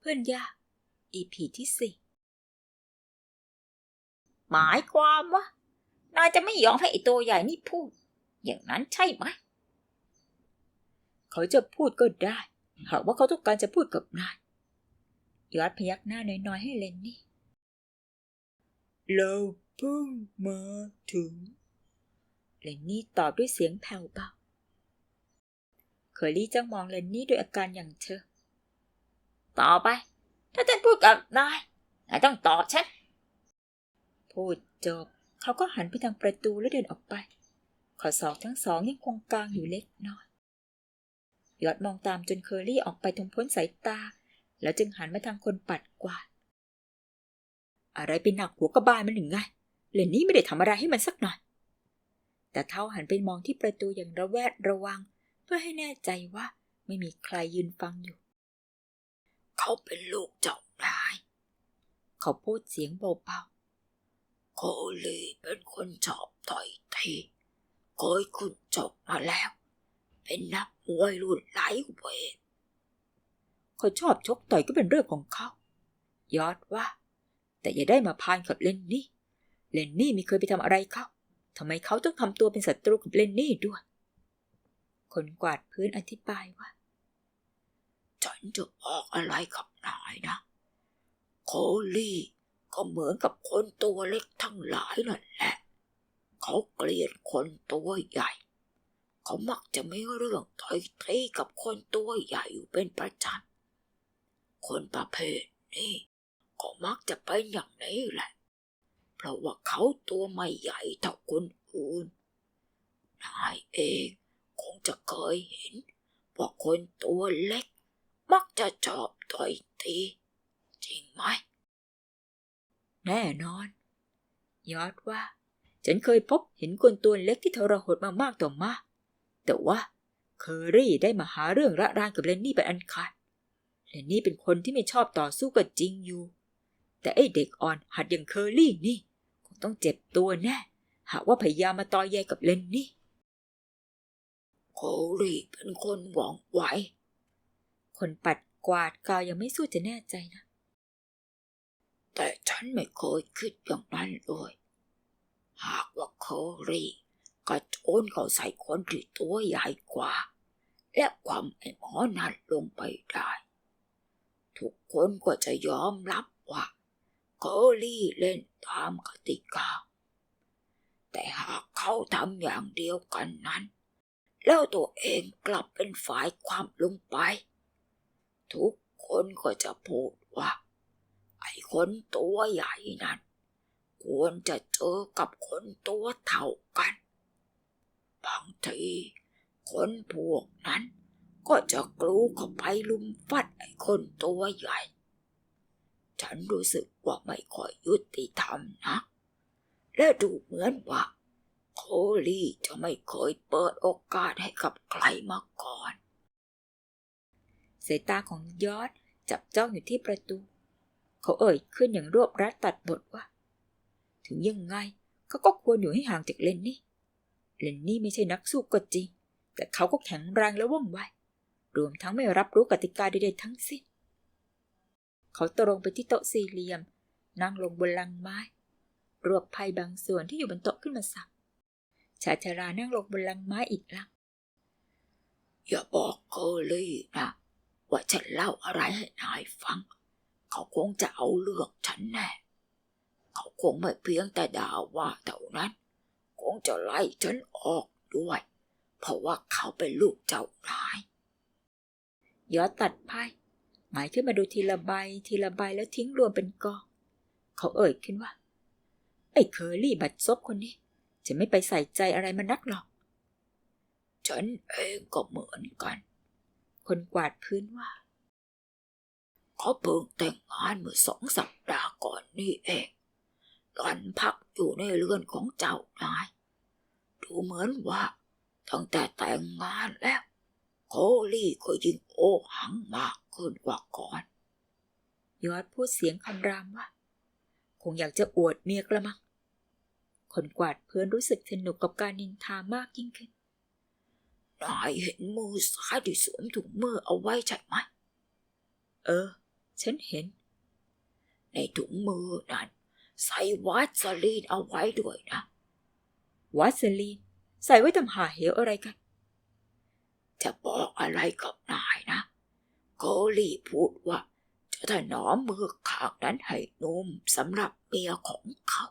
เพื่อนยา EP ที่สี่หมายความว่านายจะไม่ยอมให้ไอตัวใหญ่นี่พูด อย่างนั้นใช่ไหม เขาจะพูดก็ได้ หากว่าเขาต้องการจะพูดกับนายยอดพยักหน้าน้อยๆให้เลนนี่ เราเพิ่งมาถึง เลนนี่ตอบด้วยเสียงแผ่วเบา เคอรี่จ้องมองเลนนี่ด้วยอาการอย่างเชอ ต่อไป ถ้าฉันพูดกับนายนายต้องตอบฉัน พูดจบ เขาก็หันไปทางประตูแล้วเดินออกไปขอศอกทั้งสองยังคงกลางอยู่เล็กน้อยยอดมองตามจนเคอรี่ออกไปตรงพ้นสายตา แล้วจึงหันมาทางคนปัดกวาดอะไรเป็นหนักหัวกระบาลมันหรือไงเลนนี่ไม่ได้ทำอะไรให้มันสักหน่อย แต่เท่าหันไปมองที่ประตูอย่างระแวดระวัง เพื่อให้แน่ใจว่าไม่มีใครยืนฟังอยู่ เขาเป็นลูกเจ้านาย เขาพูดเสียงเบาโคลีเป็นคนชอบต่อยทีเคยขึ้นจบมาแล้ว เป็นนักมวยรุ่นไหลเวทๆเขาชอบชกต่อยก็เป็นเรื่องของเขา ยอดว่า แต่อย่าได้มาพานกับเลนนี่ เลนนี่ไม่เคยไปทำอะไรเขาทำไมเขาต้องทำตัวเป็นศัตรูกับเลนนี่ด้วย คนกวาดพื้นอธิบายว่า ฉันจะบอกอะไรกับนายนะ โคลี่ก็เหมือนกับคนตัวเล็กทั้งหลายนั่นแหละ เขาเกลียดคนตัวใหญ่ เขามักจะไม่เรื่องถอยทีกับคนตัวใหญ่อยู่เป็นประจำคนประเภทนี้ก็มักจะเป็นอย่างนี้แหละ เพราะว่าเขาตัวไม่ใหญ่เท่าคนอื่น นายเองคงจะเคยเห็นว่าคนตัวเล็ก มักจะชอบต่อยตีจริงไหม แน่นอน ยอดว่า ฉันเคยพบเห็นคนตัวเล็กที่ทรหดมามากต่อมาก แต่ว่าเคอรี่ได้มาหาเรื่องระรานกับเลนนี่เป็นอันขาดเลนนี่เป็นคนที่ไม่ชอบต่อสู้ก็จริงอยู่ แต่ไอเด็กอ่อนหัดอย่างเคอรี่นี่คงต้องเจ็บตัวแน่หากว่าพยายามมาต่อแยกับเลนนี่โคลี่เป็นคนหวังไหว คนปัดกวาดกาวยังไม่สู้จะแน่ใจนะ แต่ฉันไม่เคยคิดอย่างนั้นเลย หากว่าโคลี่กระโจนเขาใส่คนที่ตัวใหญ่กว่า และความไอ้หมอนั่นลงไปได้ ทุกคนก็จะยอมรับว่าโคลี่เล่นตามกติกา แต่หากเขาทำอย่างเดียวกันนั้น แล้วตัวเองกลับเป็นฝ่ายความลงไป ทุกคนก็จะพูดว่า ไอ้คนตัวใหญ่นั้น ควรจะเจอกับคนตัวเท่ากัน บางทีคนพวกนั้นก็จะกลูเข้าไปลุมฟัดไอ้คนตัวใหญ่ ฉันรู้สึกว่าไม่ค่อยยุติธรรมนะ และดูเหมือนว่าโคลี่จะไม่เคยเปิดโอกาสให้กับใครมาก่อน สายตาของยอดจับจ้องอยู่ที่ประตู เขาเอ่ยขึ้นอย่างรวบรัดตัดบทว่า ถึงยังไงเขาก็ควรอยู่ให้ห่างจากเลนนี่ เลนนี่ไม่ใช่นักสู้ก็จริง แต่เขาก็แข็งแรงและว่องไว รวมทั้งไม่รับรู้กติกาใดๆทั้งสิ้น เขาตรงไปที่โต๊ะสี่เหลี่ยม นั่งลงบนลังไม้ รวบไพ่บางส่วนที่อยู่บนโต๊ะขึ้นมาสับ ชาชารานั่งลงบนลังไม้อีกลังอย่าบอกโคลี่นะ ว่าฉันเล่าอะไรให้นายฟัง เขาคงจะเอาเลือกฉันแน่ เขาคงไม่เพียงแต่ด่าว่าเท่านั้น คงจะไล่ฉันออกด้วย เพราะว่าเขาเป็นลูกเจ้านายยอตัดไพ่หมายขึ้นมาดูทีละใบทีละใบแล้วทิ้งรวมเป็นกองเขาเอ่ยขึ้นว่า ไอ้เคอรี่บัดซบคนนี้ จะไม่ไปใส่ใจอะไรมันนักหรอก ฉันเองก็เหมือนกัน คนกวาดพื้นว่า เขาเพิ่งแต่งงานเมื่อสองสัปดาห์ก่อนนี่เองหลอนพักอยู่ในเรือนของเจ้านาย ดูเหมือนว่าตั้งแต่แต่งงานแล้ว โคลี่ก็ยิ่งโอหังมากขึ้นกว่าก่อน ยอดพูดเสียงคำรามว่า คงอยากจะอวดเมียกระมังคนกวาดพื้นรู้สึกสนุกกับการนินทามากยิ่งขึ้น นายเห็นมือซ้ายที่สวมถุงมือเอาไว้ใช่ไหม เออ ฉันเห็น ในถุงมือนั้นใส่วัสลีนเอาไว้ด้วยนะวัสลีน ใส่ไว้ทำหาเหวอะไรกัน จะบอกอะไรกับนายนะโกลีพูดว่า จะถนอมมือขางนั้นให้นุ่มสำหรับเมียของเขา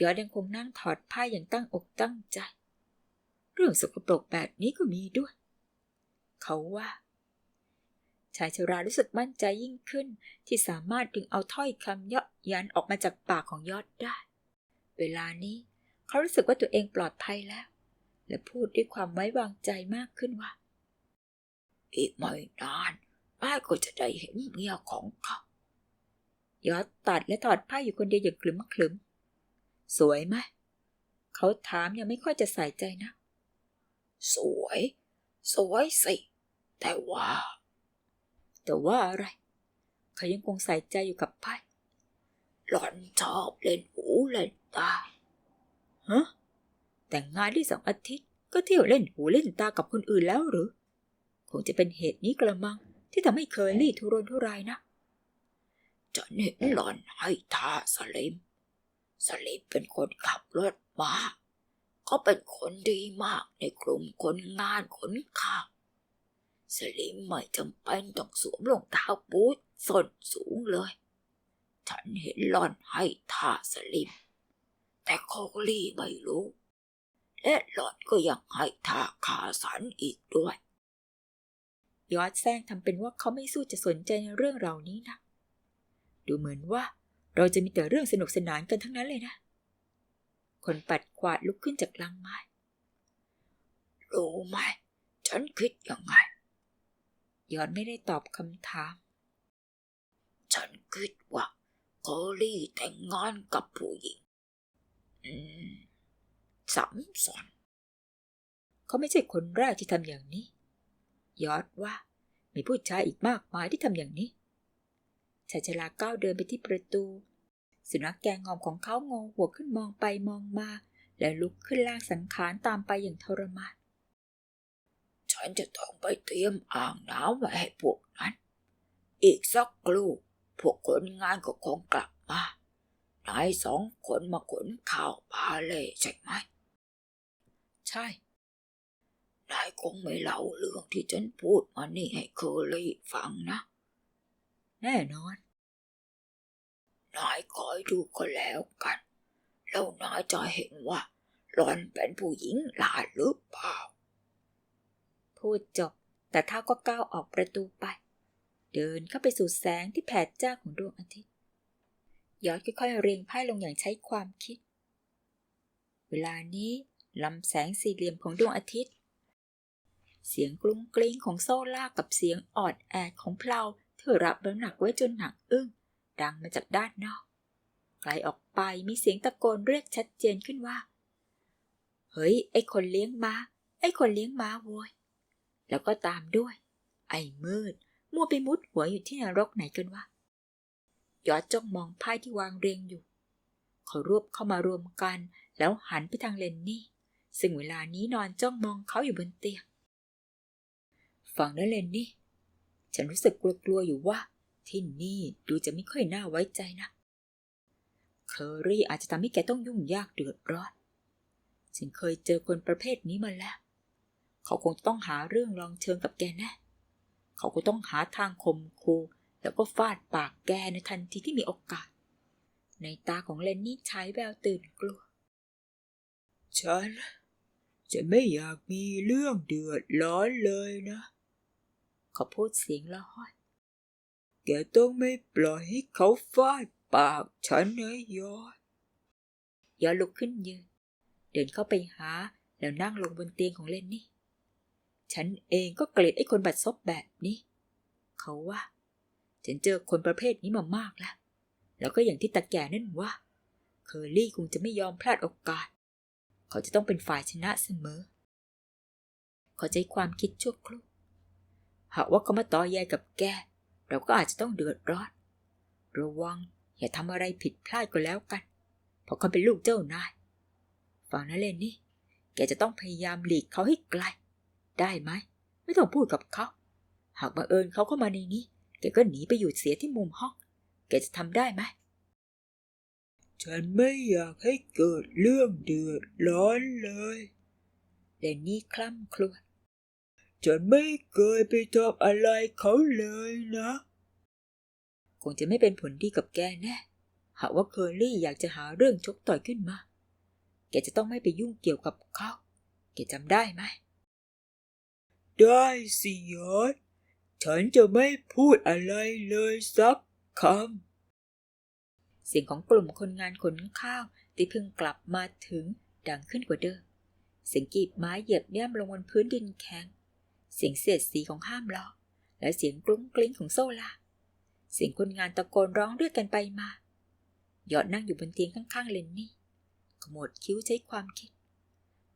ยอดยังคงนั่งถอดผ้าอย่างตั้งอกตั้งใจ เรื่องสกปรกแบบนี้ก็มีด้วย เขาว่าชายชรารู้สึกมั่นใจยิ่งขึ้นที่สามารถดึงเอาถ้อยคำเยาะยันออกมาจากปากของยอดได้ เวลานี้เขารู้สึกว่าตัวเองปลอดภัยแล้ว และพูดด้วยความไว้วางใจมากขึ้นว่า อีกไม่นานนายก็จะได้เห็นเมียของเขายอดตัดและถอดผ้าอยู่คนเดียวอย่างคลึมคลึมสวยไหม เขาถามยังไม่ค่อยจะใส่ใจนะ สวย สวยสิ แต่ว่า แต่ว่าอะไร เขายังคงใส่ใจอยู่กับไพ่หล่อนชอบเล่นหูเล่นตาฮะแต่งงานได้สองอาทิตย์ก็เที่ยวเล่นหูเล่นตากับคนอื่นแล้วหรือ คงจะเป็นเหตุนี้กระมังที่ทำให้เคอรี่ทุรนทุรายนะจะเห็นหล่อนให้ท่าสลิม สลิมเป็นคนขับรถมา เขาเป็นคนดีมากในกลุ่มคนงานขนข้าวสลิมไม่จำเป็นต้องสวมรองเท้าบูทส้นสูงเลย ฉันเห็นหล่อนให้ท่าสลิม แต่โคลี่ไม่รู้ และหล่อนก็ยังให้ท่าขาสันอีกด้วยยอดแซงทำเป็นว่าเขาไม่สู้จะสนใจในเรื่องเหล่านี้นะ ดูเหมือนว่าเราจะมีแต่เรื่องสนุกสนานกันทั้งนั้นเลยนะ คนปัดกวาดลุกขึ้นจากลังไม้ รู้ไหม ฉันคิดยังไง ยอดไม่ได้ตอบคำถาม ฉันคิดว่าโคลี่แต่งงานกับผู้หญิง อืมสัมสอนเขาไม่ใช่คนแรกที่ทำอย่างนี้ ยอดว่ามีผู้ชายอีกมากมายที่ทำอย่างนี้ชายชราก้าวเดินไปที่ประตู สุนัขแกงงอมของเขางอหัวขึ้นมองไปมองมา แล้วลุกขึ้นลากสังขารตามไปอย่างทรมาน ฉันจะต้องไปเตรียมอ่างน้ำไว้ให้พวกนั้น อีกสักครู่พวกคนงานก็คงกลับมานายสองคนมาขนข้าวปลาเล่ใช่ไหม ใช่ นายคงไม่เล่าเรื่องที่ฉันพูดมานี่ให้เคอรี่ฟังนะ แน่นอน นายคอยดูก็แล้วกัน แล้วนายจะเห็นว่าหลอนเป็นผู้หญิงหลาหรือเปล่า พูดจบ แต่เท้าก็ก้าวออกประตูไป เดินเข้าไปสู่แสงที่แผดจ้าของดวงอาทิตย์ยอดค่อยๆเรียงไพ่ลงอย่างใช้ความคิด เวลานี้ลำแสงสี่เหลี่ยมของดวงอาทิตย์ เสียงกรุ้งกริ้งของโซ่ลากกับเสียงออดแอดของเพลาเธอรับน้ำหนักไว้จนหนักอึ้ง ดังมาจากด้านนอก ไกลออกไปมีเสียงตะโกนเรียกชัดเจนขึ้นว่า เฮ้ย ไอ้คนเลี้ยงม้า ไอ้คนเลี้ยงม้าโวยแล้วก็ตามด้วย ไอ้มืด มัวไปมุดหัวอยู่ที่นรกไหนกันวะยอดจ้องมองไพ่ที่วางเรียงอยู่ เขารวบเข้ามารวมกัน แล้วหันไปทางเลนนี่ ซึ่งเวลานี้นอนจ้องมองเขาอยู่บนเตียง ฟังนะเลนนี่ ฉันรู้สึกกลัวๆอยู่ว่า ที่นี่ดูจะไม่ค่อยน่าไว้ใจนะ เคอรี่อาจจะทำให้แกต้องยุ่งยากเดือดร้อน ฉันเคยเจอคนประเภทนี้มาแล้ว เขาคงต้องหาเรื่องลองเชิงกับแกแน่เขาก็ต้องหาทางคมคูแล้วก็ฟาดปากแกในทันทีที่มีโอกาส ในตาของเลนนี่ใช้แววตื่นกลัว ฉัน จะไม่อยากมีเรื่องเดือดร้อนเลยนะ เขาพูดเสียงละห้อย แกต้องไม่ปล่อยให้เขาฟาดปากฉันนะยอดยอดลุกขึ้นยืน เดินเข้าไปหาแล้วนั่งลงบนเตียงของเลนนี่ ฉันเองก็เกลียดไอ้คนบัดซบแบบนี้ เขาว่า ฉันเจอคนประเภทนี้มามากแล้ว แล้วก็อย่างที่ตาแก่นั่นว่า เคอรี่คงจะไม่ยอมพลาดโอกาส เขาจะต้องเป็นฝ่ายชนะเสมอ ขอใจความคิดชั่วครู่หากว่าเขามาต่อแยกับแก เราก็อาจจะต้องเดือดร้อน ระวังอย่าทำอะไรผิดพลาดก็แล้วกัน เพราะเขาเป็นลูกเจ้านาย ฟังนะเลนนี่ แกจะต้องพยายามหลีกเขาให้ไกล ได้ไหม ไม่ต้องพูดกับเขา หากบังเอิญเขาเข้ามาในนี้ แกก็หนีไปอยู่เสียที่มุมห้อง แกจะทำได้ไหม ฉันไม่อยากให้เกิดเรื่องเดือดร้อนเลยเลนนี่คล่ำครวญ ฉันไม่เคยไปทำอะไรเขาเลยนะ คงจะไม่เป็นผลดีกับแกแน่หากว่าเคอรี่อยากจะหาเรื่องชกต่อยขึ้นมา แกจะต้องไม่ไปยุ่งเกี่ยวกับเขา แกจำได้ไหม ได้สิยอดฉันจะไม่พูดอะไรเลยสักคเสียงของกลุ่มคนงานขนข้าวที่เพิ่งกลับมาถึงดังขึ้นกว่าเดิม เสียงกีบไม้เหยียบย่ำลงบนพื้นดินแข็ง เสียงเสียดสีของห้ามล้อและเสียงกรุ้งกลิ้งของโซลาเสียงคนงานตะโกนร้องเรียกกันไปมา หยอดนั่งอยู่บนเตียงข้างๆเลนนี่ขมวดคิ้วใช้ความคิด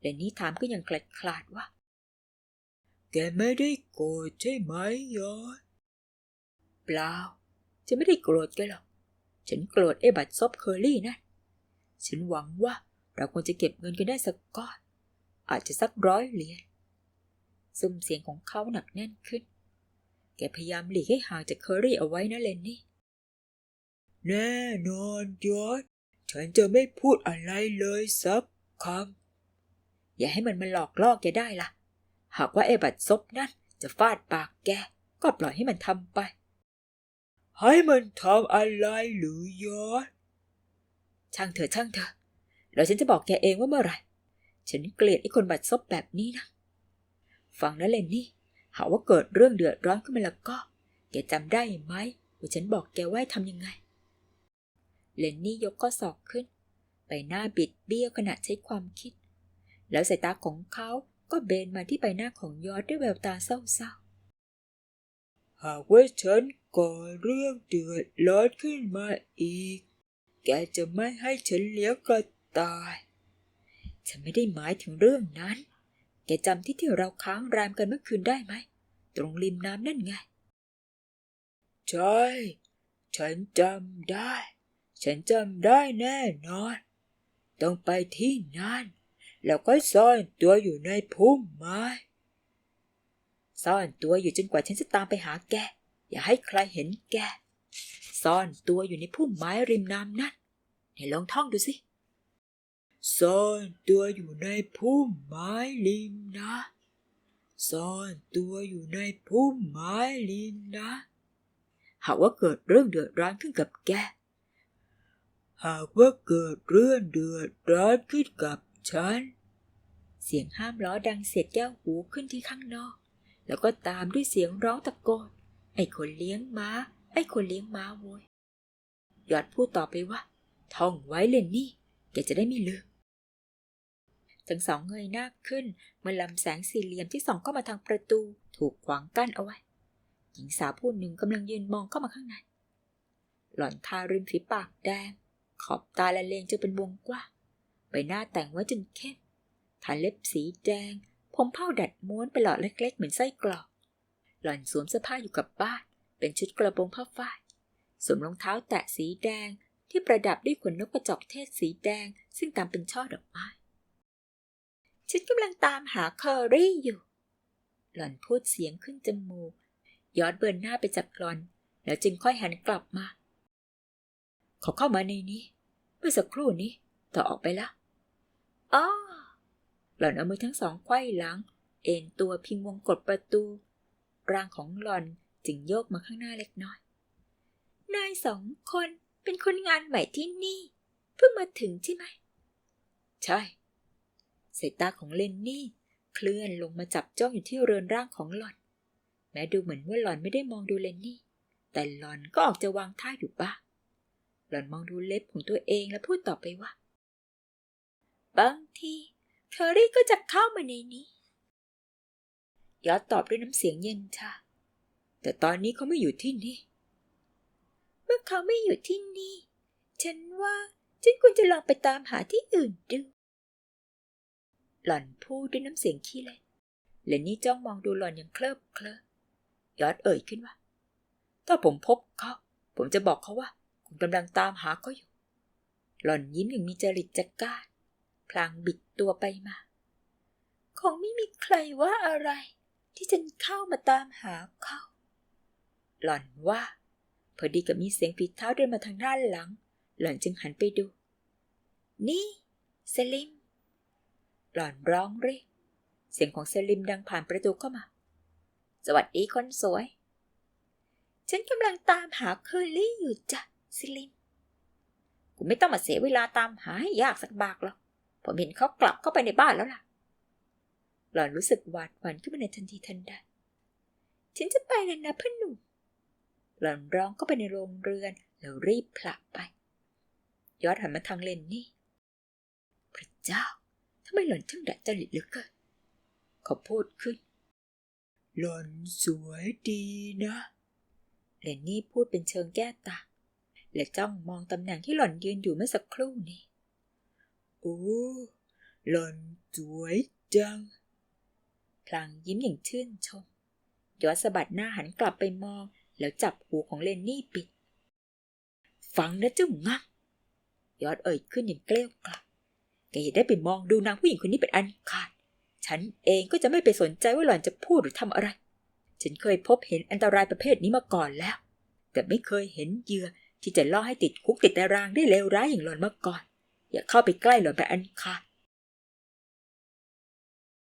เลนนี่ถามก็ยังแกลดคลาดว่า แกไม่ได้โกรธใช่ไหมยอดเปล่าฉันไม่ได้โกรธแกหรอก ฉันโกรธไอ้บัตรซบเคอรี่นะฉันหวังว่าเราควรจะเก็บเงินกันได้สักก้อน อาจจะสักร้อยเหรียญ ซุ่มเสียงของเขาหนักแน่นขึ้น แกพยายามหลีกให้ห่างจากเคอรี่เอาไว้นะเลนนี่ แน่นอนยอดฉันจะไม่พูดอะไรเลยสักคำ อย่าให้มันมาหลอกล่อแกได้ล่ะ หากว่าไอ้บัตรซบนั่นจะฟาดปากแก ก็ปล่อยให้มันทำไป ให้มันทำอะไรหรือยอดช่างเถอะช่างเถอะแล้วฉันจะบอกแกเองว่าเมื่อไหร่ ฉันเกลียดไอ้คนบัดซบแบบนี้นะ ฟังนะเลนนี่ หากว่าเกิดเรื่องเดือดร้อนขึ้นมาแล้วก็ แกจำได้ไหมว่าฉันบอกแกว่าทำยังไง เลนนี่ยกข้อศอกขึ้นใบหน้าบิดเบี้ยวขณะใช้ความคิด แล้วสายตาของเขาก็เบนมาที่ใบหน้าของยอดด้วยแววตาเศร้าหากว่าฉันก่อเรื่องเดือดร้อนขึ้นมาอีก แกจะไม่ให้ฉันเลี้ยงกระต่าย ฉันไม่ได้หมายถึงเรื่องนั้น กจำที่ที่เราค้างแรมกันเมื่อคืนได้ไหม ตรงริมน้ำนั่นไง ใช่ ฉันจำได้ ฉันจำได้แน่นอน ต้องไปที่นั่น แล้วก็ซ่อนตัวอยู่ในพุ่มไม้ ซ่อนตัวอยู่จนกว่าฉันจะตามไปหาแก อย่าให้ใครเห็นแก ซ่อนตัวอยู่ในพุ่มไม้ริมน้ำนั่นไหนลองท่องดูสิ ซ่อนตัวอยู่ในพุ่มไม้ริมนะ ซ่อนตัวอยู่ในพุ่มไม้ริมนะ หากว่าเกิดเรื่องเดือดร้อนขึ้นกับแก หากว่าเกิดเรื่องเดือดร้อนขึ้นกับฉัน เสียงห้ามล้อดังเสียดแก้วหูขึ้นที่ข้างนอก แล้วก็ตามด้วยเสียงร้องตะโกน ไอ้คนเลี้ยงม้า ไอ้คนเลี้ยงม้าโวยยอดพูดต่อไปว่า ท่องไว้เลนนี่ แกจะได้ไม่ลืม ทั้งสองเงยหน้าขึ้น เมื่อลำแสงสี่เหลี่ยมที่ส่องเข้ามาทางประตู ถูกขวางกั้นเอาไว้ หญิงสาวผู้หนึ่งกำลังยืนมองเข้ามาข้างใน หล่อนทาริมฝีปากแดง ขอบตาละเลงจนเป็นวงกว้างใบหน้าแต่งไว้จนเข้มทาเล็บสีแดง ผมเผ้าดัดม้วนเป็นหลอดเล็ก ๆ เหมือนไส้กรอก หล่อนสวมเสื้อผ้าอยู่กับบ้าน เป็นชุดกระโปรงผ้าฝ้าย สวมรองเท้าแตะสีแดงที่ประดับด้วยขนนกกระจอกเทศสีแดง ซึ่งตามเป็นช่อดอกไม้ ฉันกำลังตามหาเคอรี่อยู่ หล่อนพูดเสียงขึ้นจมูกย้อนเบินหน้าไปจับหลอน แล้วจึงค่อยหันกลับมา เขาเข้ามาในนี้ เมื่อสักครู่นี้ต่อออกไปล้วอ้อหล่อนเอามือทั้งสองไขว้หลัง เอ็นตัวพิงวงกดประตู ร่างของหล่อนจึงโยกมาข้างหน้าเล็กน้อย นายสองคนเป็นคนงานใหม่ที่นี่ เพิ่งมาถึงใช่ไหม ใช่ สายตาของเลนนี่เคลื่อนลงมาจับจ้องอยู่ที่เรือนร่างของหล่อน แม้ดูเหมือนว่าหล่อนไม่ได้มองดูเลนนี่ แต่หล่อนก็ออกจะวางท่าอยู่บ้าง หล่อนมองดูเล็บของตัวเองและพูดต่อไปว่า บางทีเทอรี่ก็จะเข้ามาในนี้ ยอดตอบด้วยน้ำเสียงเย็นชาแต่ตอนนี้เขาไม่อยู่ที่นี่ เมื่อเขาไม่อยู่ที่นี่ ฉันว่าฉันควรจะลองไปตามหาที่อื่นดู หล่อนพูดด้วยน้ำเสียงขี้เล่นเลนนี่จ้องมองดูหล่อนอย่างเคลิบเคลิ้ยอดเอ่ยขึ้นว่า ถ้าผมพบเขา ผมจะบอกเขาว่า คุณกำลังตามหาเขาอยู่ หล่อนยิ้มอย่างมีจริตจักร้านพลางบิดตัวไปมา คงไม่มีใครว่าอะไร ที่ฉันเข้ามาตามหาเขา หล่อนว่า พอดีกับมีเสียงฝีเท้าเดินมาทางด้านหลัง หล่อนจึงหันไปดู นี่เซลิม หล่อนร้องเรียกเสียงของเซลิมดังผ่านประตูเข้ามา สวัสดีคนสวย ฉันกำลังตามหาเคอรี่อยู่จ้ะเซลิมกูไม่ต้องมาเสียเวลาตามหาให้ยากสักบากหรอกผมเห็นเขากลับเข้าไปในบ้านแล้วล่ะ หล่อนรู้สึกหวาดหวั่นขึ้นมาในทันทีทันใดฉันจะไปแล้วนะเพื่อนหนุ่มหล่อนร้องเข้าไปในโรงเรือนแล้วรีบผลักไป ยอดหันมาทางเลนนี่ พระเจ้า ทำไมหล่อนถึงดัดจริตเหลือเกินเขาพูดขึ้น หล่อนสวยดีนะเลนนี่พูดเป็นเชิงแก้ตาและจ้องมองตำแหน่งที่หล่อนยืนอยู่เมื่อสักครู่นี้ โอ้ หล่อนสวยจัง พลางยิ้มอย่างชื่นชมยอดสะบัดหน้าหันกลับไปมอง แล้วจับหูของเลนนี่ปิด ฟังนะเจ้างักยอดเอ่ยขึ้นอย่างเกลี้ยวกล่อม แกอย่าได้ไปมองดูนางผู้หญิงคนนี้เป็นอันขาด ฉันเองก็จะไม่ไปสนใจว่าหล่อนจะพูดหรือทำอะไร ฉันเคยพบเห็นอันตรายประเภทนี้มาก่อนแล้ว แต่ไม่เคยเห็นเหยื่อที่จะล่อให้ติดคุกติดตารางได้เลวร้ายอย่างหล่อนมาก่อน อย่าเข้าไปใกล้หล่อนไปอันขาด